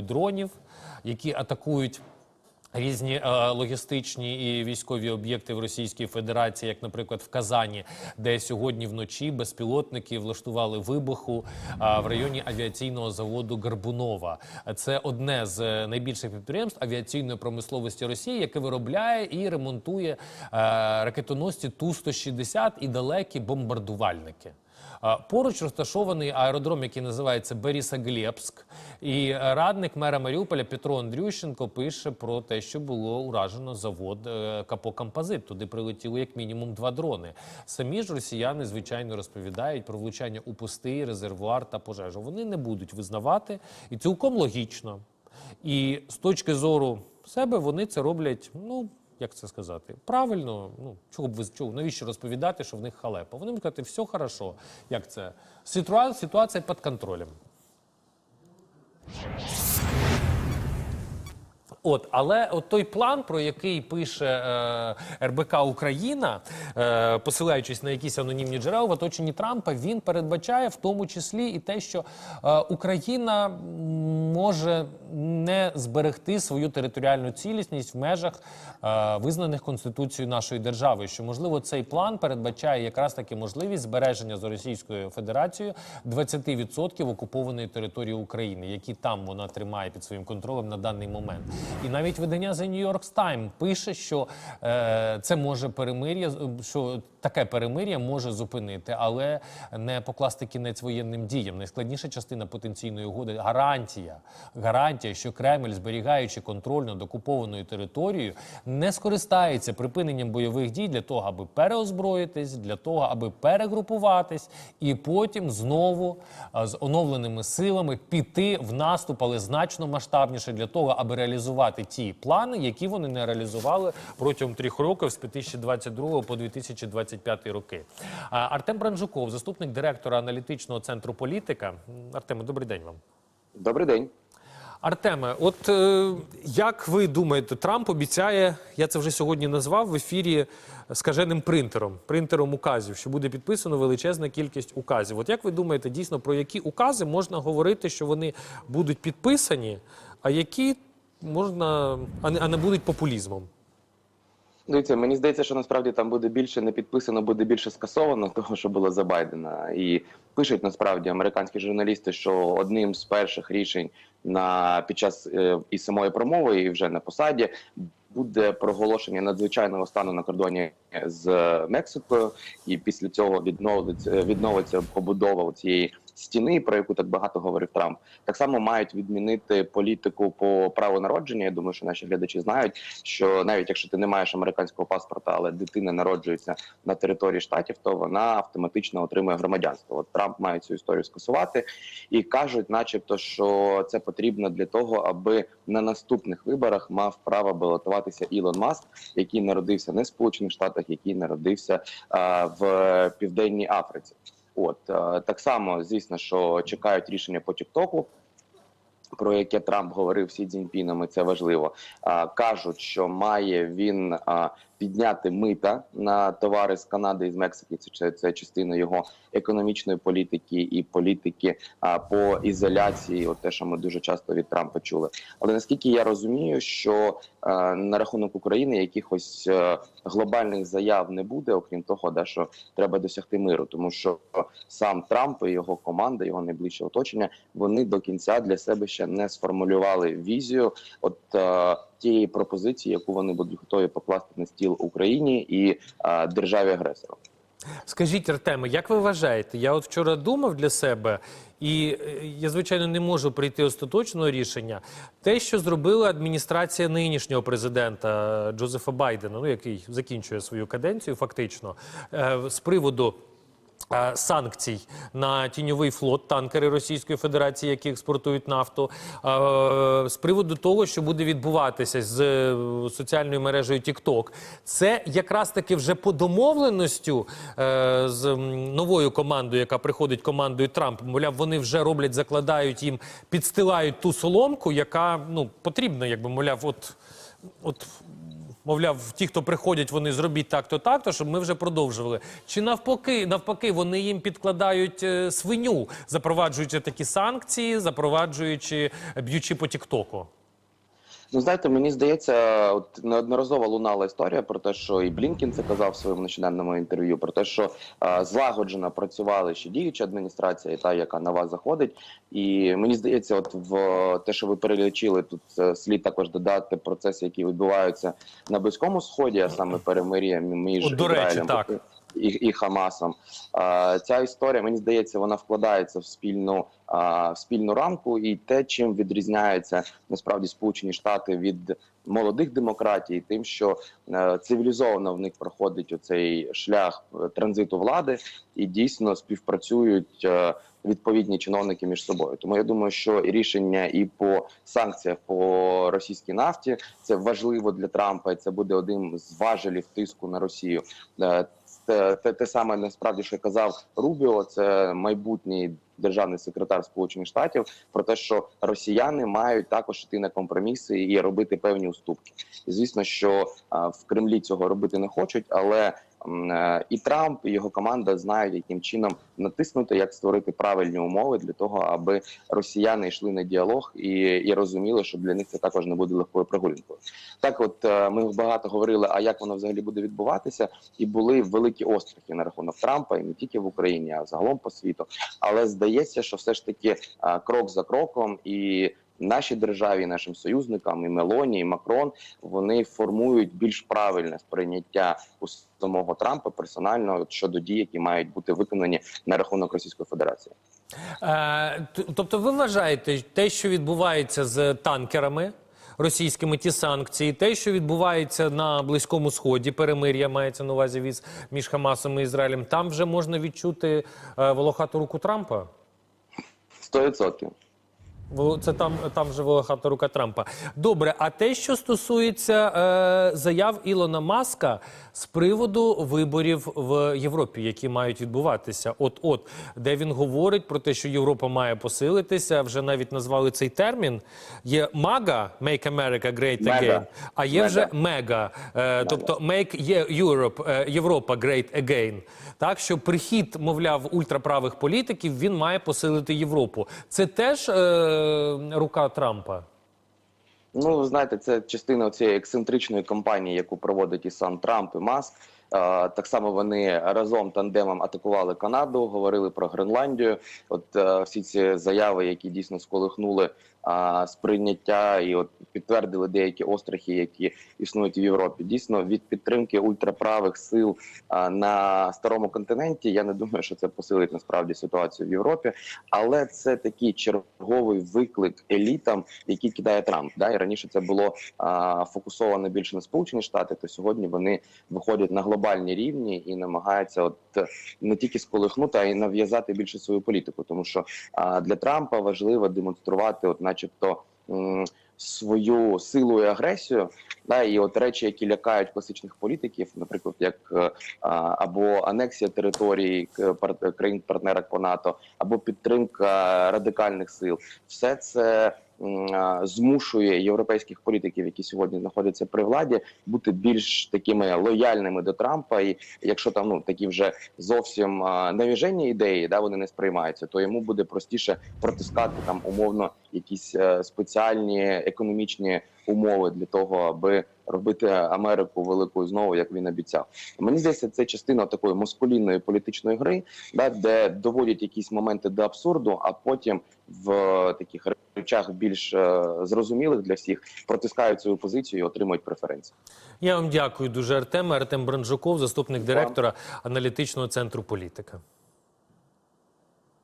допомогою дронів, які атакують. Різні е, логістичні і військові об'єкти в Російській Федерації, як, наприклад, в Казані, де сьогодні вночі безпілотники влаштували вибуху е, в районі авіаційного заводу Гарбунова. Це одне з е, найбільших підприємств авіаційної промисловості Росії, яке виробляє і ремонтує е, ракетоносці Ту-160 і далекі бомбардувальники. Поруч розташований аеродром, який називається Берісаглєбськ. І е, радник мера Маріуполя Петро Андрющенко пише про те, що було уражено завод е, Капо Композит. Туди прилетіло як мінімум два дрони. Самі ж росіяни, звичайно, розповідають про влучання у пустий резервуар та пожежу. Вони не будуть визнавати, і цілком логічно. І з точки зору себе вони це роблять, ну. Як це сказати? Правильно, ну чого б ви чого, навіщо розповідати, що в них халепа? Вони будуть казати, все хорошо. Як це? Ситуа- ситуація під контролем. От, але от той план, про який пише е, РБК Україна, е, посилаючись на якісь анонімні джерела в оточенні Трампа, він передбачає в тому числі і те, що е, Україна може не зберегти свою територіальну цілісність в межах е, визнаних конституцією нашої держави. Що можливо цей план передбачає якраз таки можливість збереження з Російською Федерацією 20% окупованої території України, які там вона тримає під своїм контролем на даний момент. І навіть видання The New York Times пише, що е, це може перемир'я, що таке перемир'я може зупинити, але не покласти кінець воєнним діям. Найскладніша частина потенційної угоди гарантія. Гарантія, що Кремль, зберігаючи контроль над окупованою територією, не скористається припиненням бойових дій для того, аби переозброїтись, для того, аби перегрупуватись, і потім знову з оновленими силами піти в наступ, але значно масштабніше для того, аби реалізувати ті плани, які вони не реалізували протягом трьох років з 2022 по 2025 роки. Артем Бранжуков, заступник директора аналітичного центру політика. Артеме, добрий день вам. Добрий день. Артеме, от е, як ви думаєте, Трамп обіцяє, я це вже сьогодні назвав в ефірі скаженим принтером, принтером указів, що буде підписано величезна кількість указів. От як ви думаєте, дійсно про які укази можна говорити, що вони будуть підписані, а які можна, а не, а не будуть популізмом? Дивіться, мені здається, що насправді там буде більше не підписано, буде більше скасовано того, що було за Байдена. І пишуть насправді американські журналісти, що одним з перших рішень на під час е, і самої промови, і вже на посаді буде проголошення надзвичайного стану на кордоні з Мексикою, і після цього відновиться відновиться побудова цієї стіни, про яку так багато говорив Трамп. Так само мають відмінити політику по праву народження. Я думаю, що наші глядачі знають, що навіть якщо ти не маєш американського паспорта, але дитина народжується на території штатів, то вона автоматично отримує громадянство. От Трамп має цю історію скасувати і кажуть, начебто, що це потрібно для того, аби на наступних виборах мав право балотуватися Ілон Маск, який народився не в Сполучених Штатах, який народився а, в Південній Африці. От е, так само, звісно, що чекають рішення по Тіктоку. Про яке Трамп говорив Сі Цзіньпіном, це важливо. А, кажуть, що має він а, підняти мита на товари з Канади і з Мексики. Це, це, частина його економічної політики і політики а, по ізоляції. От те, що ми дуже часто від Трампа чули. Але наскільки я розумію, що е, на рахунок України якихось е, глобальних заяв не буде, окрім того, да, що треба досягти миру, тому що сам Трамп і його команда, його найближче оточення, вони до кінця для себе ще не сформулювали візію от е, тієї пропозиції, яку вони будуть готові покласти на стіл Україні і е, державі агресору. Скажіть, Артеме, як ви вважаєте? Я от вчора думав для себе, і е, я, звичайно, не можу прийти остаточного рішення. Те, що зробила адміністрація нинішнього президента Джозефа Байдена, ну який закінчує свою каденцію, фактично, е, з приводу. Е, Санкцій на тіньовий флот, танкери Російської Федерації, які експортують нафту, е, з приводу того, що буде відбуватися з е, соціальною мережею TikTok, це якраз таки вже по домовленостю з новою командою, яка приходить командою Трампа. Мовляв, вони вже роблять, закладають їм, підстилають ту соломку, яка ну потрібна, якби мовляв, от. От Мовляв, ті, хто приходять, вони зробіть так-то, так-то, щоб ми вже продовжували. Чи навпаки, навпаки, вони їм підкладають е, свиню, запроваджуючи такі санкції, запроваджуючи б'ючи по Тіктоку? Ну, знаєте, мені здається, от неодноразово лунала історія про те, що і Блінкін це казав в своєму нещодавньому інтерв'ю, про те, що е, злагоджено працювали ще діюча адміністрація, і та, яка нова заходить. І мені здається, от в те, що ви перелічили, тут е, слід також додати процеси, які відбуваються на близькому сході, а саме перемир'я між От, до речі, Ізраїлем так. І, і Хамасом. Ця історія, мені здається, вона вкладається в спільну, в спільну рамку, і те, чим відрізняються насправді Сполучені Штати від молодих демократій, тим, що е, цивілізовано в них проходить оцей шлях е, транзиту влади, і дійсно співпрацюють. е, Відповідні чиновники між собою, тому я думаю, що і рішення і по санкціях по російській нафті це важливо для Трампа. і Це буде одним з важелів тиску на Росію. Е, те, те, саме насправді, що казав Рубіо, це майбутній державний секретар Сполучених Штатів, про те, що росіяни мають також йти на компроміси і робити певні уступки. Звісно, що в Кремлі цього робити не хочуть, але і Трамп, і його команда знають, яким чином натиснути, як створити правильні умови для того, аби росіяни йшли на діалог і, і розуміли, що для них це також не буде легкою прогулянкою. Так, от е, ми багато говорили, а як воно взагалі буде відбуватися, і були великі острахи на рахунок Трампа, і не тільки в Україні, а загалом по світу. Але здається, що все ж таки крок за кроком і. Нашій державі, нашим союзникам, і Мелоні, і Макрон вони формують більш правильне сприйняття у самого Трампа персонально щодо дій, які мають бути виконані на рахунок Російської Федерації. Е, тобто, ви вважаєте, те, що відбувається з танкерами російськими, ті санкції, те, що відбувається на Близькому Сході, перемир'я мається на увазі віз між Хамасом і Ізраїлем, там вже можна відчути е, волохату руку Трампа? Сто відсотків. Во- Це там, там вже волохата рука Трампа. Добре, а те, що стосується е, заяв Ілона Маска з приводу виборів в Європі, які мають відбуватися, от от де він говорить про те, що Європа має посилитися, вже навіть назвали цей термін. Є мага Make America Great Мега. Again, а є Мега. вже мега, е, тобто Make Europe, е, Європа Great Again. Так що прихід, мовляв, ультраправих політиків він має посилити Європу. Це теж е, рука Трампа. Ну, ви знаєте, це частина цієї ексцентричної кампанії, яку проводить і сам Трамп і Маск. Е, Так само вони разом тандемом атакували Канаду, говорили про Гренландію. От е, всі ці заяви, які дійсно сколихнули сприйняття і от підтвердили деякі острахи, які існують в Європі. Дійсно, від підтримки ультраправих сил на старому континенті. Я не думаю, що це посилить насправді ситуацію в Європі, але це такий черговий виклик елітам, які кидає Трамп. Да? І раніше це було фокусовано більше на Сполучені Штати, то сьогодні вони виходять на глобальні рівні і намагаються от е, не тільки сколихнути, а й нав'язати більше свою політику. Тому що для Трампа важливо демонструвати, от, начебто. Свою силу і агресію, да, і от речі, які лякають класичних політиків, наприклад, як е, або анексія території к- країн-партнерок по НАТО, або підтримка радикальних сил, все це змушує європейських політиків, які сьогодні знаходяться при владі, бути більш такими лояльними до Трампа. І якщо там ну такі вже зовсім навіжені ідеї, да вони не сприймаються, то йому буде простіше протискати там умовно якісь е, спеціальні економічні умови для того, аби робити Америку великою знову, як він обіцяв. Мені здається, це частина такої маскулінної політичної гри, да, де доводять якісь моменти до абсурду, а потім в е, таких речах більш е, зрозумілих для всіх протискають свою позицію і отримують преференції. Я вам дякую дуже, Артем. Артем Бранжуков, заступник директора аналітичного центру політика.